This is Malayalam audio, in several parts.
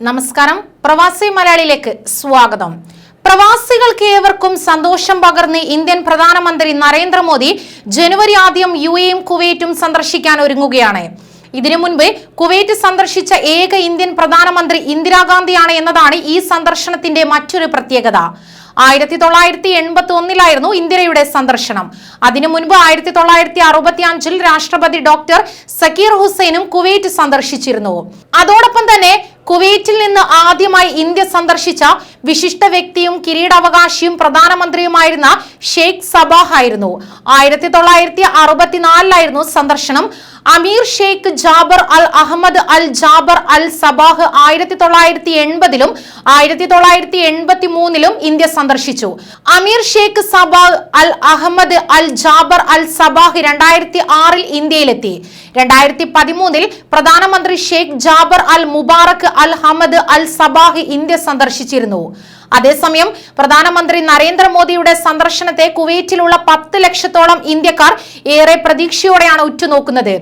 നമസ്കാരം. പ്രവാസി മലയാളിയിലേക്ക് സ്വാഗതം. പ്രവാസികൾക്ക് ഏവർക്കും സന്തോഷം പകർന്ന് ഇന്ത്യൻ പ്രധാനമന്ത്രി നരേന്ദ്രമോദി ജനുവരി ആദ്യം യു എയും കുവൈറ്റും സന്ദർശിക്കാൻ ഒരുങ്ങുകയാണ്. ഇതിനു മുൻപ് കുവൈറ്റ് സന്ദർശിച്ച ഏക ഇന്ത്യൻ പ്രധാനമന്ത്രി ഇന്ദിരാഗാന്ധിയാണ് എന്നതാണ് ഈ സന്ദർശനത്തിന്റെ മറ്റൊരു പ്രത്യേകത. ആയിരത്തി തൊള്ളായിരത്തി എൺപത്തി ഒന്നിലായിരുന്നു ഇന്ദിരയുടെ സന്ദർശനം. അതിനു മുൻപ് ആയിരത്തി തൊള്ളായിരത്തി അറുപത്തി അഞ്ചിൽ രാഷ്ട്രപതി ഡോക്ടർ സക്കീർ ഹുസൈനും കുവൈറ്റ് സന്ദർശിച്ചിരുന്നു. അതോടൊപ്പം തന്നെ കുവൈറ്റിൽ നിന്ന് ആദ്യമായി ഇന്ത്യ സന്ദർശിച്ച വിശിഷ്ട വ്യക്തിയും കിരീടാവകാശിയും പ്രധാനമന്ത്രിയുമായിരുന്ന ഷെയ്ഖ് സബാഹ് ആയിരുന്നു. ആയിരത്തി തൊള്ളായിരത്തി അറുപത്തിനാലിലായിരുന്നു സന്ദർശനം. Amir Sheikh Jaber Al Ahmad Al Jaber Al Sabah ആയിരത്തി തൊള്ളായിരത്തി എൺപതിലും ആയിരത്തി തൊള്ളായിരത്തി എൺപത്തി മൂന്നിലും ഇന്ത്യ സന്ദർശിച്ചു. Amir Sheikh Sabah Al Ahmad Al Jaber Al Sabah രണ്ടായിരത്തി ആറിൽ ഇന്ത്യയിലെത്തി. രണ്ടായിരത്തി പതിമൂന്നിൽ പ്രധാനമന്ത്രി Sheikh Jaber Al Mubarak Al Hamad Al Sabah India സന്ദർശിച്ചിരുന്നു. അതേസമയം പ്രധാനമന്ത്രി നരേന്ദ്രമോദിയുടെ സന്ദർശനത്തെ കുവൈറ്റിലുള്ള പത്ത് ലക്ഷത്തോളം ഇന്ത്യക്കാർ ഏറെ പ്രതീക്ഷയോടെയാണ് ഉറ്റുനോക്കുന്നത്.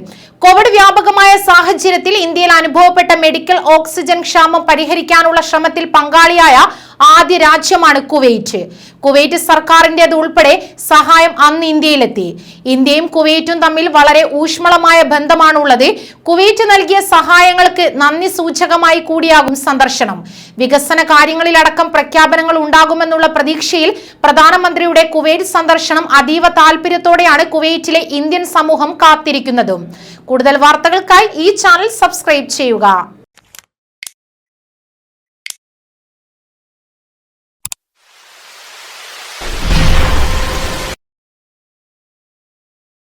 കോവിഡ് വ്യാപകമായ സാഹചര്യത്തിൽ ഇന്ത്യയിൽ അനുഭവപ്പെട്ട മെഡിക്കൽ ഓക്സിജൻ ക്ഷാമം പരിഹരിക്കാനുള്ള ശ്രമത്തിൽ പങ്കാളിയായ ആദ്യ രാജ്യമാണ് കുവൈറ്റ്. കുവൈറ്റ് സർക്കാരിന്റെ ഉൾപ്പെടെ സഹായം അന്ന് ഇന്ത്യയിലെത്തി. ഇന്ത്യയും കുവൈറ്റും തമ്മിൽ വളരെ ഊഷ്മളമായ ബന്ധമാണുള്ളത്. കുവൈറ്റ് നൽകിയ സഹായങ്ങൾക്ക് നന്ദി സൂചകമായി കൂടിയാകും സന്ദർശനം. വികസന കാര്യങ്ങളിലടക്കം പ്രഖ്യാപനങ്ങൾ ഉണ്ടാകുമെന്നുള്ള പ്രതീക്ഷയിൽ പ്രധാനമന്ത്രിയുടെ കുവൈറ്റ് സന്ദർശനം അതീവ താല്പര്യത്തോടെയാണ് കുവൈറ്റിലെ ഇന്ത്യൻ സമൂഹം കാത്തിരിക്കുന്നതും. കൂടുതൽ വാർത്തകൾക്കായി ഈ ചാനൽ സബ്സ്ക്രൈബ് ചെയ്യുക.